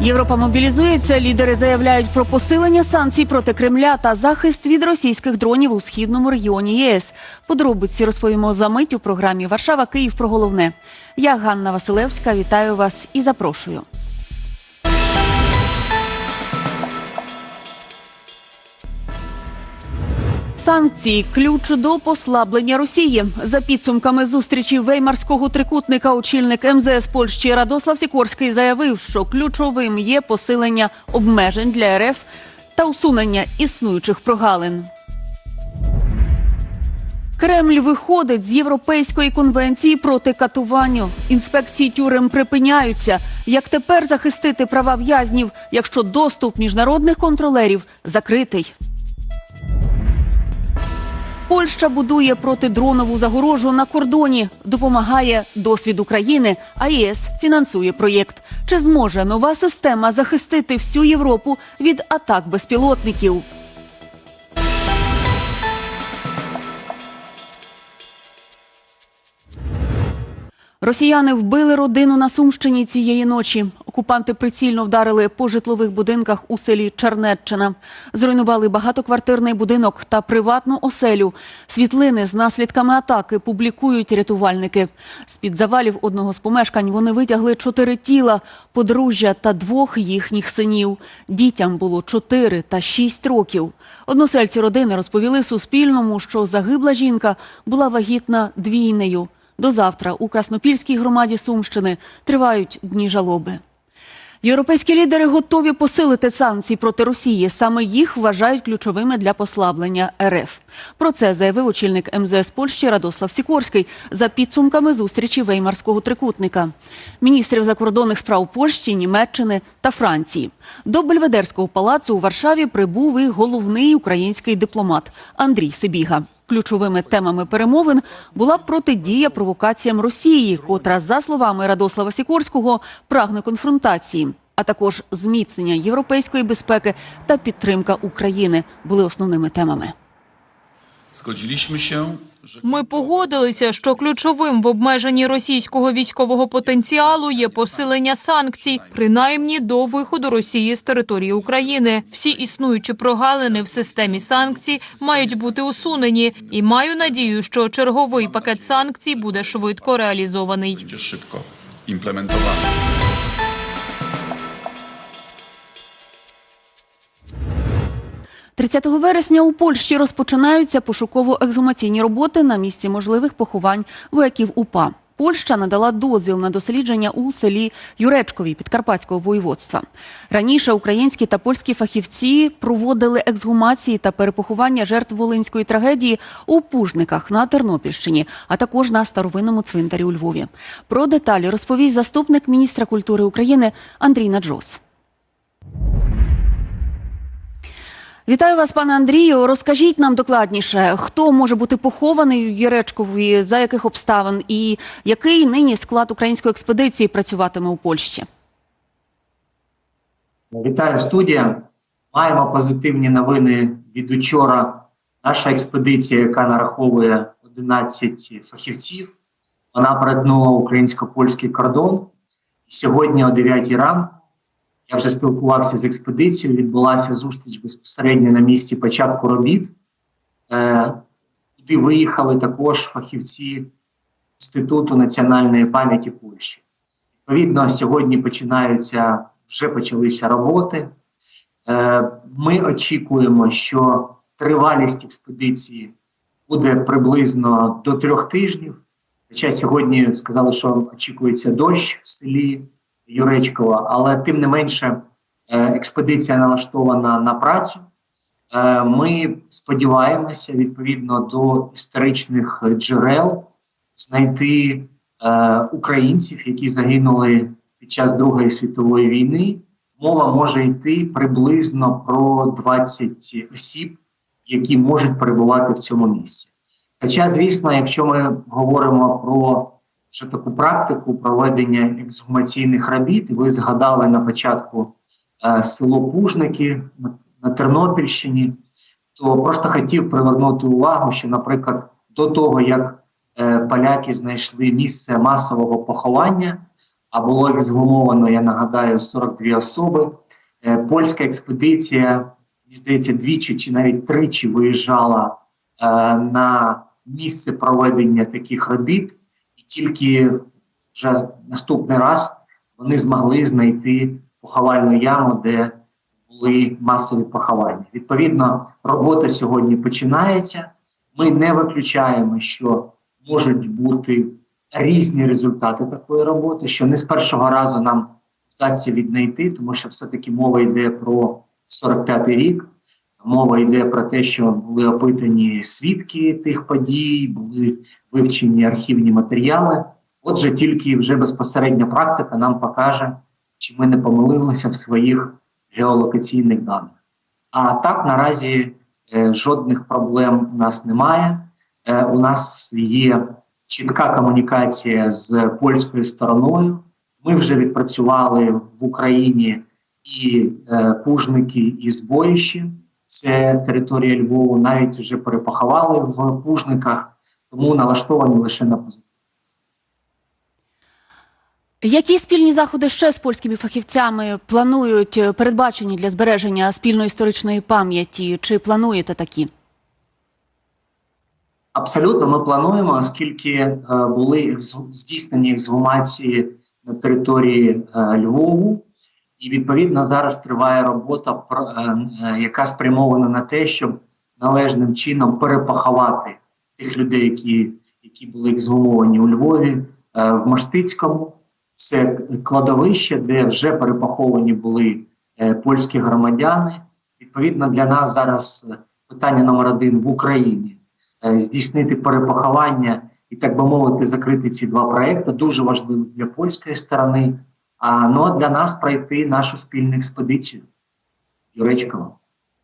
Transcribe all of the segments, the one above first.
Європа мобілізується. Лідери заявляють про посилення санкцій проти Кремля та захист від російських дронів у східному регіоні ЄС. Подробиці розповімо за мить у програмі Варшава Київ про головне. Я Ганна Василевська. Вітаю вас і запрошую. Санкції ключ до послаблення Росії за підсумками зустрічі веймарського трикутника. Очільник МЗС Польщі Радослав Сікорський заявив, що ключовим є посилення обмежень для РФ та усунення існуючих прогалин. Кремль виходить з Європейської конвенції проти катуванню. Інспекції тюрем припиняються. Як тепер захистити права в'язнів, якщо доступ міжнародних контролерів закритий? Польща будує протидронову загорожу на кордоні, допомагає досвід України, а ЄС фінансує проєкт. Чи зможе нова система захистити всю Європу від атак безпілотників? Росіяни вбили родину на Сумщині цієї ночі. Окупанти прицільно вдарили по житлових будинках у селі Чернеччина. Зруйнували багатоквартирний будинок та приватну оселю. Світлини з наслідками атаки публікують рятувальники. З-під завалів одного з помешкань вони витягли чотири тіла, подружжя та двох їхніх синів. Дітям було чотири та шість років. Односельці родини розповіли Суспільному, що загибла жінка була вагітна двійнею. До завтра у Краснопільській громаді Сумщини тривають дні жалоби. Європейські лідери готові посилити санкції проти Росії. Саме їх вважають ключовими для послаблення РФ. Про це заявив очільник МЗС Польщі Радослав Сікорський за підсумками зустрічі Веймарського трикутника. Міністрів закордонних справ Польщі, Німеччини та Франції. До Бельведерського палацу у Варшаві прибув і головний український дипломат Андрій Сибіга. Ключовими темами перемовин була протидія провокаціям Росії, котра, за словами Радослава Сікорського, прагне конфронтації, а також зміцнення європейської безпеки та підтримка України були основними темами. Ми погодилися, що ключовим в обмеженні російського військового потенціалу є посилення санкцій, принаймні до виходу Росії з території України. Всі існуючі прогалини в системі санкцій мають бути усунені, і маю надію, що черговий пакет санкцій буде швидко реалізований. będzie 30 вересня у Польщі розпочинаються пошуково-екзумаційні роботи на місці можливих поховань вояків УПА. Польща надала дозвіл на дослідження у селі Юречкові Підкарпатського воєводства. Раніше українські та польські фахівці проводили ексгумації та перепоховання жертв волинської трагедії у Пужниках на Тернопільщині, а також на старовинному цвинтарі у Львові. Про деталі розповість заступник міністра культури України Андрій Наджос. Вітаю вас, пане Андрію. Розкажіть нам докладніше, хто може бути похований у Єречкові, за яких обставин, і який нині склад української експедиції працюватиме у Польщі? Вітаю студія. Маємо позитивні новини від учора. Наша експедиція, яка нараховує 11 фахівців, вона перетнула українсько-польський кордон. Сьогодні о 9 ранку я вже спілкувався з експедицією. Відбулася зустріч безпосередньо на місці початку робіт. Е, Туди виїхали також фахівці Інституту національної пам'яті Польщі. Відповідно, сьогодні починаються вже почалися роботи. Е, Ми очікуємо, що тривалість експедиції буде приблизно до трьох тижнів. Хоча сьогодні сказали, що очікується дощ в селі Юречкова, але тим не менше е, експедиція налаштована на працю. Е, Ми сподіваємося відповідно до історичних джерел знайти е, українців, які загинули під час Другої світової війни. Мова може йти приблизно про 20 осіб, які можуть перебувати в цьому місці. Хоча, звісно, якщо ми говоримо про вже таку практику проведення ексгумаційних робіт, ви згадали на початку е, село Пужники на, Тернопільщині, то просто хотів привернути увагу, що, наприклад, до того як е, поляки знайшли місце масового поховання, а було ексгумовано, я нагадаю, 42 особи. Е, Польська експедиція, здається, двічі чи навіть тричі виїжджала е, на місце проведення таких робіт, тільки вже наступний раз вони змогли знайти поховальну яму, де були масові поховання. Відповідно, робота сьогодні починається. Ми не виключаємо, що можуть бути різні результати такої роботи, що не з першого разу нам вдасться віднайти, тому що все-таки мова йде про 45-й рік. Мова йде про те, що були опитані свідки тих подій, були вивчені архівні матеріали. Отже, тільки вже безпосередня практика нам покаже, чи ми не помилилися в своїх геолокаційних даних. А так наразі е, жодних проблем у нас немає. Е, у нас є чітка комунікація з польською стороною. Ми вже відпрацювали в Україні і е, пужники, і збоїщі. Це територія Львову. Навіть вже перепоховали в пужниках, тому налаштовані лише на позитив. Які спільні заходи ще з польськими фахівцями планують е, передбачені для збереження спільної історичної пам'яті? Чи плануєте такі? Абсолютно, ми плануємо, оскільки е, були здійснені ексгумації на території е, Львову, і відповідно зараз триває робота, е, е, яка спрямована на те, щоб належним чином перепоховати тих людей, які, які були ексгумовані у Львові, е, в Маштицькому. Це кладовище, де вже перепоховані були польські громадяни. Відповідно, для нас зараз питання номер один в Україні здійснити перепоховання і, так би мовити, закрити ці два проекти дуже важливо для польської сторони. А для нас пройти нашу спільну експедицію Юречкова.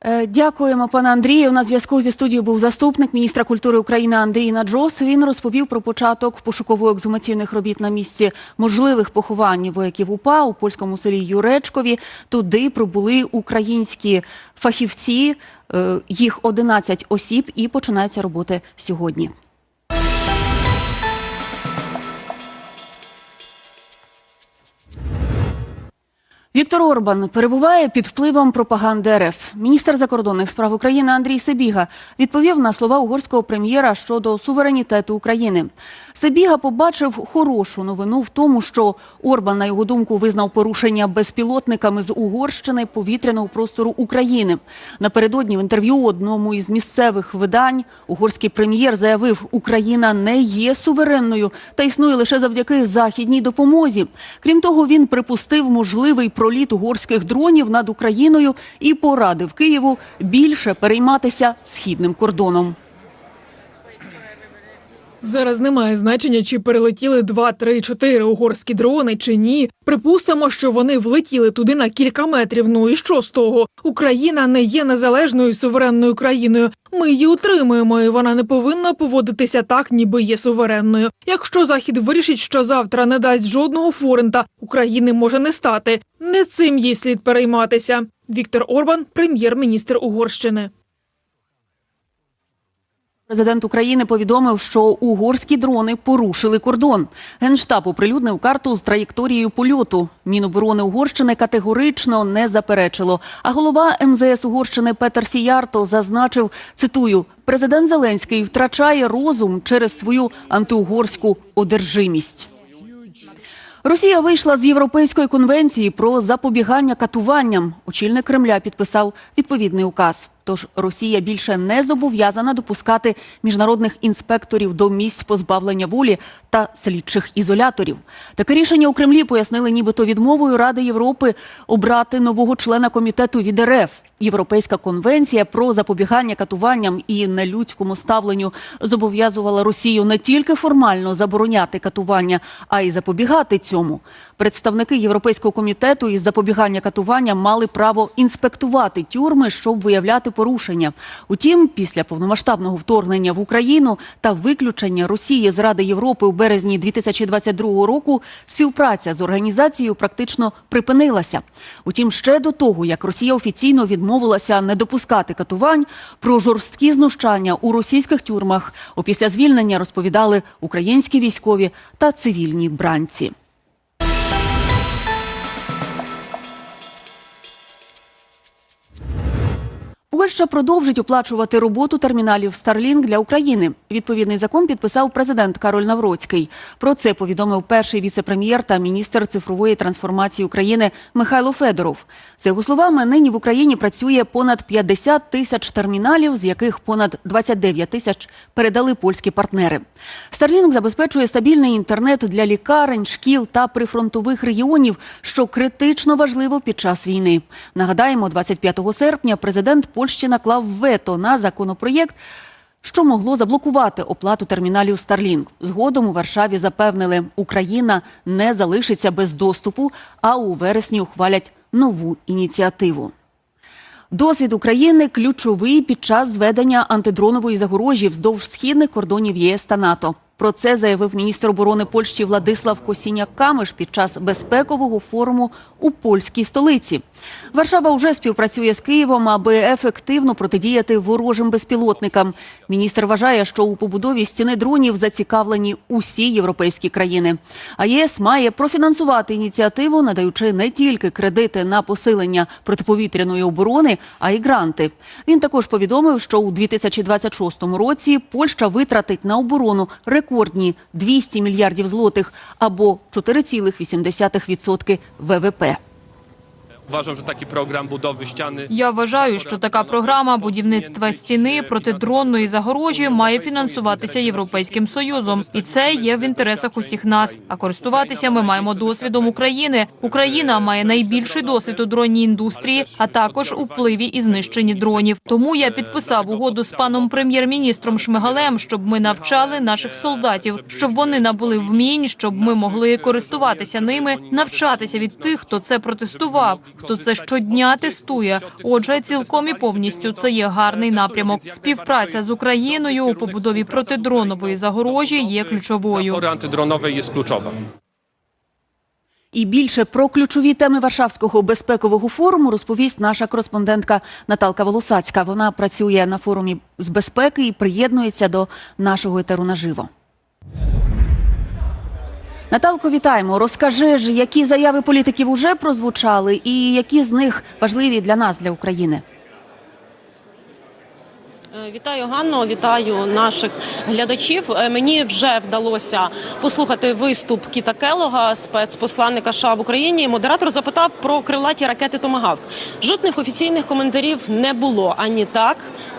Е, Дякуємо, пане Андрію. На зв'язку зі студією був заступник міністра культури України Андрій Наджос. Він розповів про початок пошуково-ексгумаційних робіт на місці можливих поховань вояків УПА у польському селі Юречкові. Туди прибули українські фахівці. Е, Їх 11 осіб, і починаються роботи сьогодні. Віктор Орбан перебуває під впливом пропаганди РФ. Міністр закордонних справ України Андрій Себіга відповів на слова угорського прем'єра щодо суверенітету України. Себіга побачив хорошу новину в тому, що Орбан, на його думку, визнав порушення безпілотниками з Угорщини повітряного простору України. Напередодні в інтерв'ю одному із місцевих видань угорський прем'єр заявив, Україна не є суверенною та існує лише завдяки західній допомозі. Крім того, він припустив можливий проліт угорських дронів над Україною і порадив Києву більше перейматися східним кордоном. Зараз немає значення, чи перелетіли 2, 3, 4 угорські дрони чи ні. Припустимо, що вони влетіли туди на кілька метрів. Ну і що з того? Україна не є незалежною суверенною країною. Ми її утримуємо, і вона не повинна поводитися так, ніби є суверенною. Якщо захід вирішить, що завтра не дасть жодного форента, України може не стати. Не цим їй слід перейматися. Віктор Орбан, прем'єр-міністр Угорщини. Президент України повідомив, що угорські дрони порушили кордон. Генштаб оприлюднив карту з траєкторією польоту. Міноборони Угорщини категорично не заперечило. А голова МЗС Угорщини Петер Сіярто зазначив, цитую, президент Зеленський втрачає розум через свою антиугорську одержимість. Росія вийшла з Європейської конвенції про запобігання катуванням. Очільник Кремля підписав відповідний указ. Тож Росія більше не зобов'язана допускати міжнародних інспекторів до місць позбавлення волі та слідчих ізоляторів. Таке рішення у Кремлі пояснили, нібито відмовою Ради Європи обрати нового члена комітету від РФ. Європейська конвенція про запобігання катуванням і нелюдському ставленню зобов'язувала Росію не тільки формально забороняти катування, а й запобігати цьому. Представники Європейського комітету із запобігання катуванням мали право інспектувати тюрми, щоб виявляти порушення. Утім, після повномасштабного вторгнення в Україну та виключення Росії з Ради Європи у березні 2022 року співпраця з організацією практично припинилася. Утім, ще до того, як Росія офіційно відмовилася не допускати катувань, про жорсткі знущання у російських тюрмах опісля звільнення розповідали українські військові та цивільні бранці. Польща продовжить оплачувати роботу терміналів Starlink для України. Відповідний закон підписав президент Кароль Навроцький. Про це повідомив перший віце-прем'єр та міністр цифрової трансформації України Михайло Федоров. За його словами, нині в Україні працює понад 50 тисяч терміналів, з яких понад 29 тисяч передали польські партнери. Starlink забезпечує стабільний інтернет для лікарень, шкіл та прифронтових регіонів, що критично важливо під час війни. Нагадаємо, 25 серпня президент Польщі наклав вето на законопроєкт, що могло заблокувати оплату терміналів Starlink. Згодом у Варшаві запевнили, Україна не залишиться без доступу, а у вересні ухвалять нову ініціативу. Досвід України ключовий під час зведення антидронової загорожі вздовж східних кордонів ЄС та НАТО. Про це заявив міністр оборони Польщі Владислав Косіняк-Камиш під час безпекового форуму у польській столиці. Варшава вже співпрацює з Києвом, аби ефективно протидіяти ворожим безпілотникам. Міністр вважає, що у побудові стіни дронів зацікавлені усі європейські країни. А ЄС має профінансувати ініціативу, надаючи не тільки кредити на посилення протиповітряної оборони, а й гранти. Він також повідомив, що у 2026 році Польща витратить на оборону рекордні 200 мільярдів злотих або 4,8% ВВП. Uważam, że taki program budowy ściany Я вважаю, що така програма будівництва стіни протидронної загорожі має фінансуватися європейським союзом, і це є в інтересах усіх нас. А користуватися ми маємо досвідом України. Україна має найбільший досвід у дронній індустрії, а також у впливі і знищенні дронів. Тому я підписав угоду з паном прем'єр-міністром Шмигалем, щоб ми навчали наших солдатів, щоб вони набули вмінь, щоб ми могли користуватися ними, навчатися від тих, хто це протестував, хто це щодня тестує. Отже, цілком і повністю це є гарний напрямок. Співпраця з Україною у побудові протидронової загорожі є ключовою. antydronowej jest kluczowa. І більше про ключові теми Варшавського безпекового форуму розповість наша кореспондентка Наталка Волосацька. Вона працює на форумі з безпеки і приєднується до нашого етеру наживо. Наталко, вітаємо. Розкажи ж, які заяви політиків уже прозвучали, і які з них важливі для нас, для України. Е, Вітаю Ганно, вітаю наших глядачів. Е, Мені вже вдалося послухати виступ Кіта Келога, спецпосланника США в Україні. Модератор запитав про крилаті ракети Томагавк. Жодних офіційних коментарів не було ані так.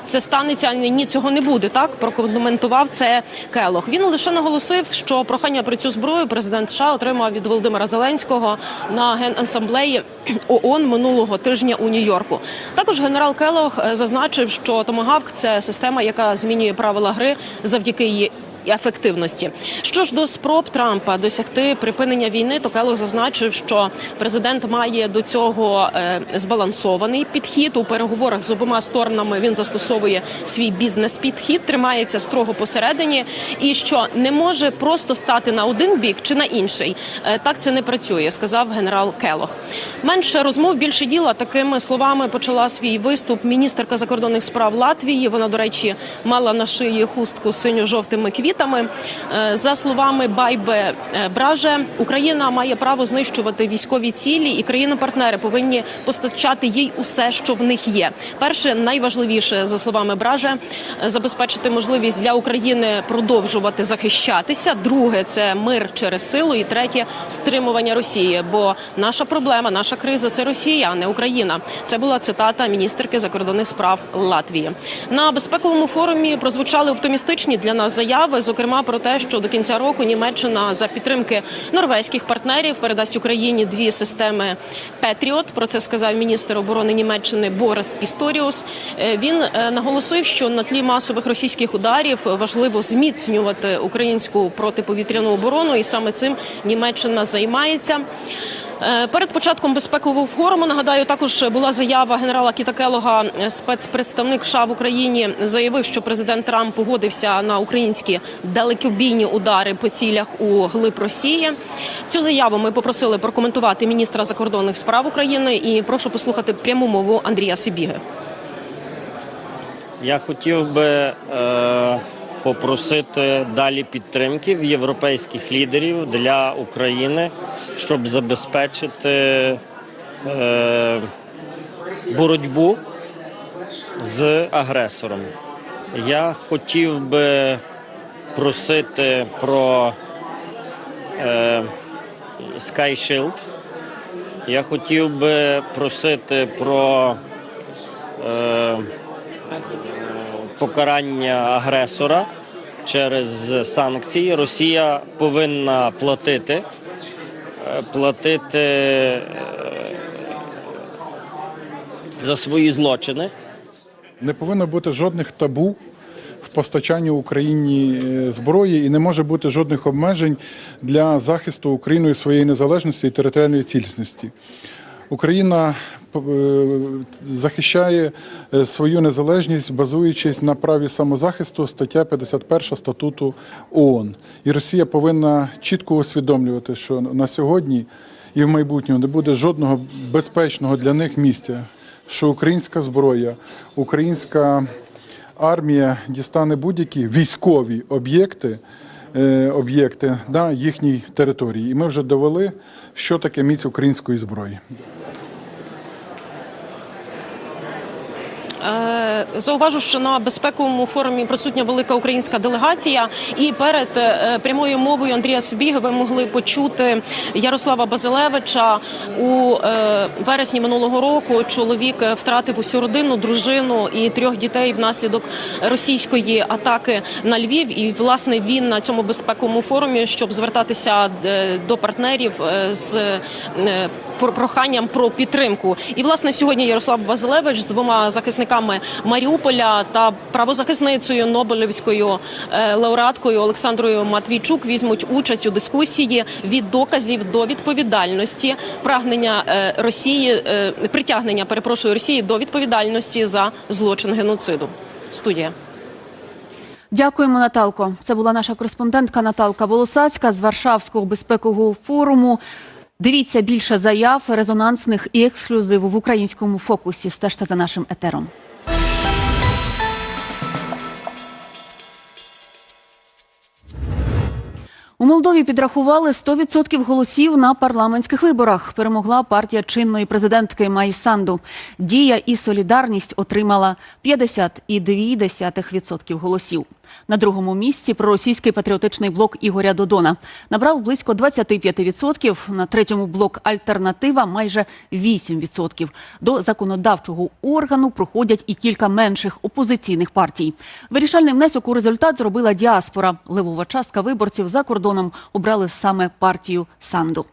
Це станеться, ані ні, цього не буде. Так прокоментував це Келох. Він лише наголосив, що прохання про цю зброю президент США отримав від Володимира Зеленського на генасамблеї ООН минулого тижня у Нью-Йорку. Також генерал Келог е, зазначив, що Томагавк це система, яка змінює правила гри завдяки її. Ефективності, що ж до спроб Трампа досягти припинення війни, то Келог зазначив, що президент має до цього е, збалансований підхід у переговорах з обома сторонами. Він застосовує свій бізнес-підхід, тримається строго посередині, і що не може просто стати на один бік чи на інший. Е, так це не працює, сказав генерал Келог. Менше розмов, більше діла. Такими словами почала свій виступ міністерка закордонних справ Латвії. Вона, до речі, мала на шиї хустку синьо-жовтими квітами. Е, За словами Байбе е, Браже, Україна має право знищувати військові цілі, і країни-партнери повинні постачати їй усе, що в них є. Перше, найважливіше за словами Браже, е, забезпечити можливість для України продовжувати захищатися. Друге це мир через силу. І третє стримування Росії. Бо наша проблема, наша криза це Росія, а не Україна. Це була цитата міністерки закордонних справ Латвії. На безпековому форумі прозвучали оптимістичні для нас заяви, зокрема про те, що до кінця року Німеччина за підтримки норвезьких партнерів передасть Україні дві системи Петріот. Про це сказав міністр оборони Німеччини Борис Пісторіус. Е, Він е, наголосив, що на тлі масових російських ударів важливо зміцнювати українську протиповітряну оборону, і саме цим Німеччина займається. Е, Перед початком безпекового форуму нагадаю, також була заява генерала Кіта Келога, е, спецпредставник США в Україні, заявив, що президент Трамп погодився на українські далекобійні удари по цілях у глиб Росії. Цю заяву ми попросили прокоментувати міністра закордонних справ України і прошу послухати пряму мову Андрія Сибіги. Я хотів би е, попросити далі підтримки в європейських лідерів для України, щоб забезпечити е, боротьбу з агресором. Я хотів би просити про е, Sky Shield. Я хотів би просити про е, покарання агресора через санкції. Росія повинна платити, е, платити е, за свої злочини. Не повинно бути жодних табу в постачанні Україні е, зброї і не може бути жодних обмежень для захисту Україною своєї незалежності і територіальної цілісності. Україна захищає е, свою незалежність, базуючись на праві самозахисту, стаття 51 статуту ООН. І Росія повинна чітко усвідомлювати, що на сьогодні і в майбутньому не буде жодного безпечного для них місця, що українська зброя, українська армія дістане будь-які військові об'єкти. е, Об'єкти на їхній території, і ми вже довели, що таке міць української зброї. Зауважу, що на безпековому форумі присутня велика українська делегація, і перед е, прямою мовою Андрія Собіги ви могли почути Ярослава Базилевича у е, вересні минулого року. Чоловік е, втратив усю родину, дружину і трьох дітей внаслідок російської атаки на Львів. І власне він на цьому безпековому форумі, щоб звертатися е, до партнерів е, з е, проханням про підтримку. І власне сьогодні Ярослав Базилевич з двома захисниками Маріуполя та правозахисницею Нобелівською е, лауреаткою Олександрою Матвійчук візьмуть участь у дискусії від доказів до відповідальності прагнення е, Росії е, притягнення перепрошую Росії до відповідальності за злочин геноциду. Студія. Дякуємо, Наталко. Це була наша кореспондентка Наталка Волосацька з Варшавського безпекового форуму. Дивіться більше заяв, резонансних і ексклюзиву в українському фокусі. Стежте за нашим етером. У Молдові підрахували 100% голосів на парламентських виборах. Перемогла партія чинної президентки Майї Санду. Дія і солідарність отримала 50,2% голосів. На другому місці проросійський патріотичний блок Ігоря Додона набрав близько 25%, на третьому блок Альтернатива майже 8%. До законодавчого органу проходять і кілька менших опозиційних партій. Вирішальний внесок у результат зробила діаспора. Левова частка виборців за кордоном обрали саме партію Санду.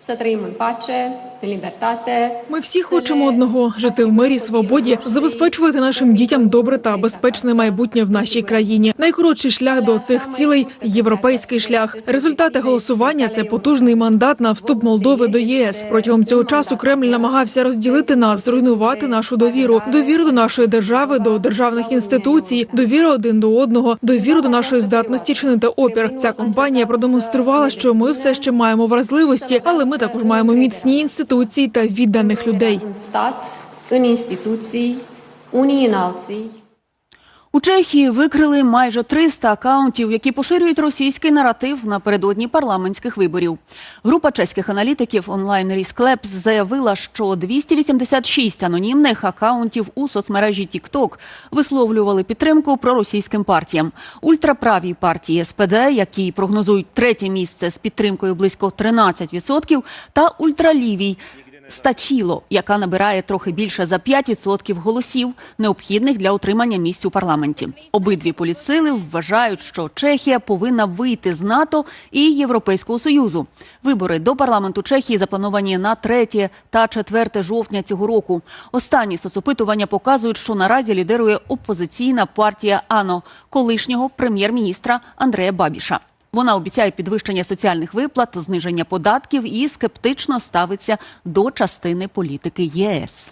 Să trăim în pace, în libertate. Ми всі хочемо одного жити в мирі, свободі, забезпечувати нашим дітям добре та безпечне майбутнє в нашій країні. Найкоротший шлях до цих цілей європейський шлях. Результати голосування це потужний мандат на вступ Молдови до ЄС. Протягом цього часу Кремль намагався розділити нас, зруйнувати нашу довіру, довіру до нашої держави, до державних інституцій, довіру один до одного, довіру до нашої здатності чинити опір. Ця компанія продемонструвала, що ми все ще маємо вразливості, але ми також маємо міцні інституції та відданих людей. În stat, în instituții, unii în alții. У Чехії викрили майже 300 акаунтів, які поширюють російський наратив напередодні парламентських виборів. Група чеських аналітиків онлайн Labs заявила, що 286 анонімних акаунтів у соцмережі TikTok висловлювали підтримку проросійським партіям. Ультраправій партії СПД, які прогнозують третє місце з підтримкою близько 13%, та ультралівій Стачіло, яка набирає трохи більше за 5% голосів, необхідних для отримання місць у парламенті. Обидві політсили вважають, що Чехія повинна вийти з НАТО і Європейського союзу. Вибори до парламенту Чехії заплановані на 3 та 4 жовтня цього року. Останні соцопитування показують, що наразі лідирує опозиційна партія АНО колишнього прем'єр-міністра Андрея Бабіша. Вона обіцяє підвищення соціальних виплат, зниження податків і скептично ставиться до частини політики ЄС.